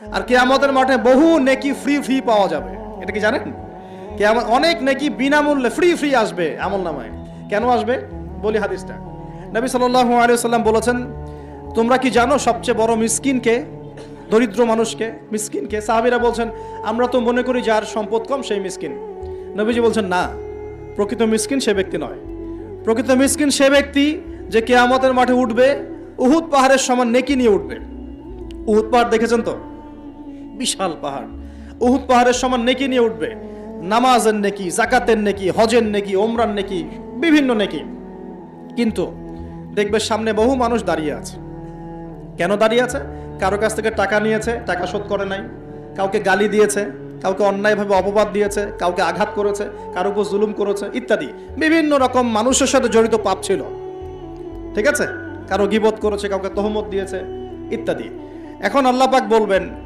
আর কেয়ামতের মাঠে বহু নেকি ফ্রি ফ্রি পাওয়া যাবে। এটা কি জানেন? কেয়ামত, অনেক নেকি বিনামূল্যে ফ্রি ফ্রি আসবে আমল নামায়। কেন আসবে? বলি হাদিসটা। নবী সাল্লাল্লাহু আলাইহি সাল্লাম বলেছেন, তোমরা কি জানো সবচেয়ে বড় মিসকিনকে দরিদ্র মানুষকে মিসকিনকে সাহাবীরা বলছেন, আমরা তো মনে করি যার সম্পদ কম সেই মিসকিন। নবীজি বলছেন, না, প্রকৃত মিসকিন সে ব্যক্তি নয়। প্রকৃত মিসকিন সে ব্যক্তি যে কেয়ামতের মাঠে উঠবে, উহুদ পাহাড়ের সমান নেকি নিয়ে উঠবে। উহুদ পাহাড় দেখেছেন তো? বিশাল পাহাড়। উহুদ পাহাড়ের সমান নেকি নিয়ে উঠবে। নামাজের নেকি জাকাতের নেকি, হজের নেকি ওমরান নেকি, বিভিন্ন নেকি। কিন্তু দেখবে সামনে বহু মানুষ দাঁড়িয়ে আছে। কেন দাঁড়িয়ে আছে? কারও কাছ থেকে টাকা নিয়েছে, টাকা শোধ করে নাই। কাউকে গালি দিয়েছে, কাউকে অন্যায়ভাবে অপবাদ দিয়েছে, কাউকে আঘাত করেছে, কারও উপর জুলুম করেছে, ইত্যাদি। বিভিন্ন রকম মানুষের সাথে জড়িত পাপ ছিল। ঠিক আছে? কারও গিবত করেছে, কাউকে তহমত দিয়েছে, ইত্যাদি। এখন আল্লাহ পাক বলবেন